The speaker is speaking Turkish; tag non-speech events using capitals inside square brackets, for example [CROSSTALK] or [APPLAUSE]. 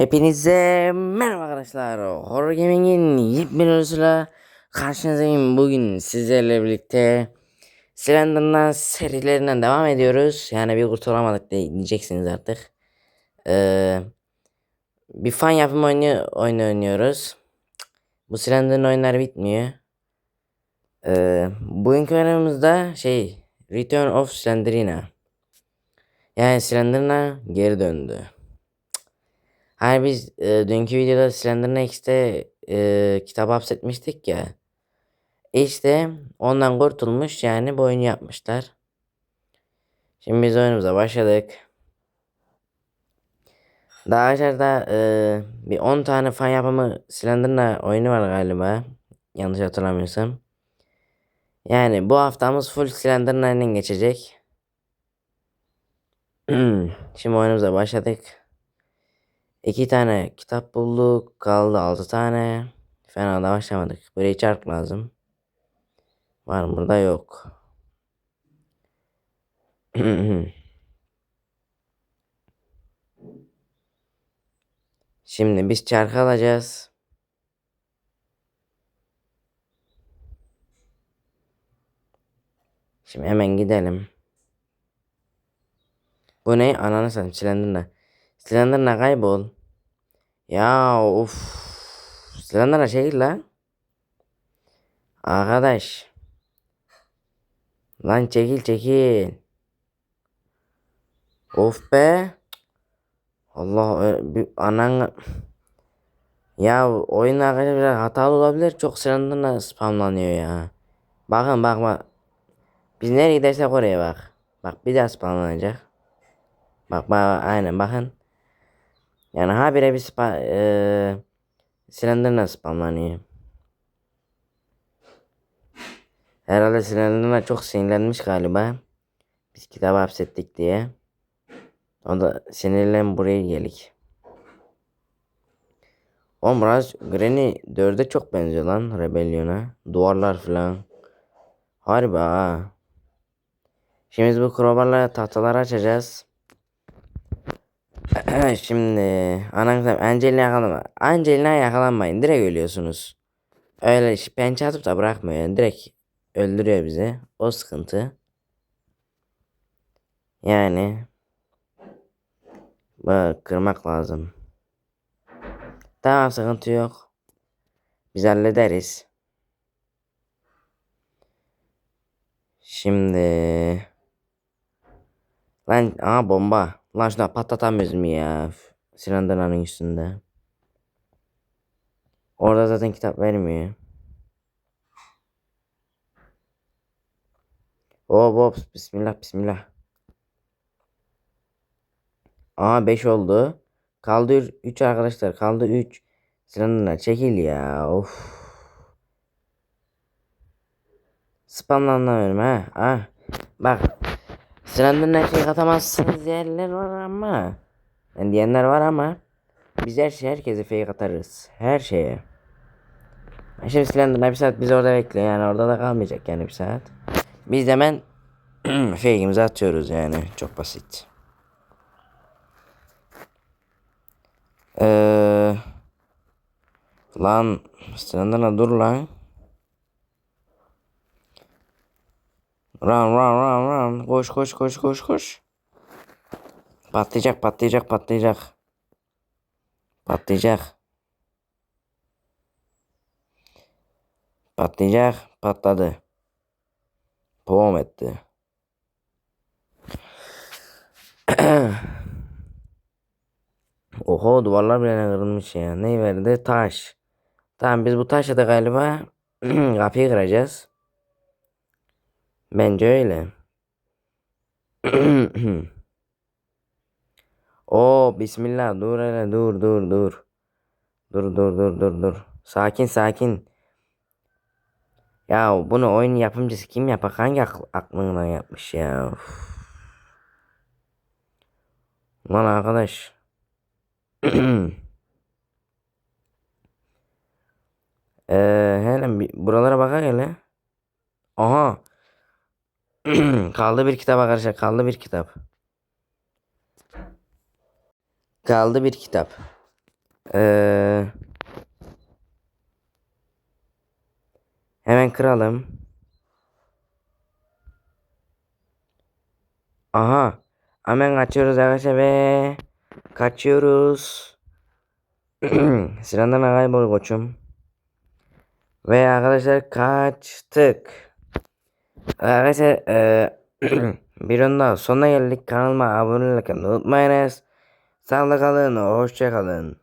Hepinize merhaba arkadaşlar. Horror Gaming'in yepyeni videosuyla karşınızdayım. Bugün sizlerle birlikte Slenderman serilerinden devam ediyoruz. Yani bir kurtulamadık diye- diyeceksiniz artık. Ee, bir fan yapım oyunu, oyunu oynuyoruz. Bu Slenderman oyunlar bitmiyor. Ee, bugünkü oyunumuzda şey Return of Slenderina. Yani Slenderman geri döndü. Hani biz e, dünkü videoda Slenderman X'te e, kitabı hapsetmiştik ya. İşte ondan kurtulmuş yani bu oyunu yapmışlar. Şimdi biz oyunumuza başladık. Daha aşağıda e, bir 10 tane fan yapımı Slenderman oyunu var galiba. Yanlış hatırlamıyorsam. Yani bu haftamız full Slenderman'den geçecek. [CLEARS THROAT] Şimdi oyunumuza başladık. İki tane kitap bulduk. Kaldı altı tane. Fena da başlamadık. Buraya çark lazım. Var mı burada yok. [CLEARS THROAT] Şimdi biz çark alacağız. Şimdi hemen gidelim. Bu ne? Ananı satayım. Silendirle. Silendirle kaybol. Ya of. Silendirle çekil lan. Arkadaş. Lan çekil çekil. Of be. Allah bir anan ya oyun arkadaşlar biraz hatalı olabilir. Çok silendirle spamlanıyor ya. Bakın bak bak. Biz nereye gidersek oraya bak. Bak bir daha spamlanacak. Bak bak aynen bakın. Yani habire bir spa eee silindirle spamlanıyor. Herhalde silindirle çok sinirlenmiş galiba. Biz kitabı hapsettik diye. O da sinirlen buraya gelik. Oğlum biraz Granny 4'e çok benziyor lan Rebellion'a. Duvarlar falan. Harbi ha. Şimdi biz bu crowbarla tahtaları açacağız. [CLEARS THROAT] Şimdi anam Angelina yakalama. Angelina yakalanmayın. Direkt ölüyorsunuz. Öyle pençe atıp da bırakmıyor. Yani direkt öldürüyor bizi. O sıkıntı. Yani bak kırmak lazım. Tamam sıkıntı yok. Biz hallederiz. Şimdi lan aha bomba. Şuna patlatamıyoruz mu ya? Üf, Silindirlerin üstünde. Orada zaten kitap vermiyor. Hop hop bismillah bismillah. Aa 5 oldu. Kaldı 3 arkadaşlar. Kaldı 3. Silindirler çekil ya. Of. Spamlanmıyorum ha. Ah. Bak. Silindirler şey katamazsınız yerler var ama. Yani diyenler var ama. Biz her şey herkese fake atarız. Her şeye. Şimdi Slender'la bir saat biz orada bekle yani orada da kalmayacak yani bir saat. Biz de hemen [CLEARS THROAT] fake'imizi atıyoruz yani çok basit. Eee lan Slender'la dur lan. Run run run run koş koş koş koş koş. Patlayacak patlayacak patlayacak. Patlayacak. Patlayacak. Patladı. Boom etti. [CLEARS THROAT] Oho duvarlar bile kırılmış ya. Ne verdi? Taş. Tamam biz bu taşla da galiba [CLEARS THROAT] kapıyı kıracağız. Bence öyle. [CLEARS THROAT] Oo bismillah dur hele dur dur dur. Dur dur dur dur dur. Sakin sakin. Ya bunu oyun yapımcısı kim yapar? Hangi akl aklından yapmış ya? Üf. Lan arkadaş. Eee [CLEARS THROAT] hele buralara bakar hele. Aha. Kaldı bir kitap arkadaşlar. Kaldı bir kitap. Kaldı bir kitap. Ee, hemen kıralım. Aha. Hemen kaçıyoruz arkadaşlar ve kaçıyoruz. [CLEARS THROAT] Silahından kaybol koçum. Ve arkadaşlar kaçtık. Arkadaşlar eee onda sonuna geldik. Kanalıma abone olmayı unutmayınız. Sağlıkla kalın. Hoşça kalın.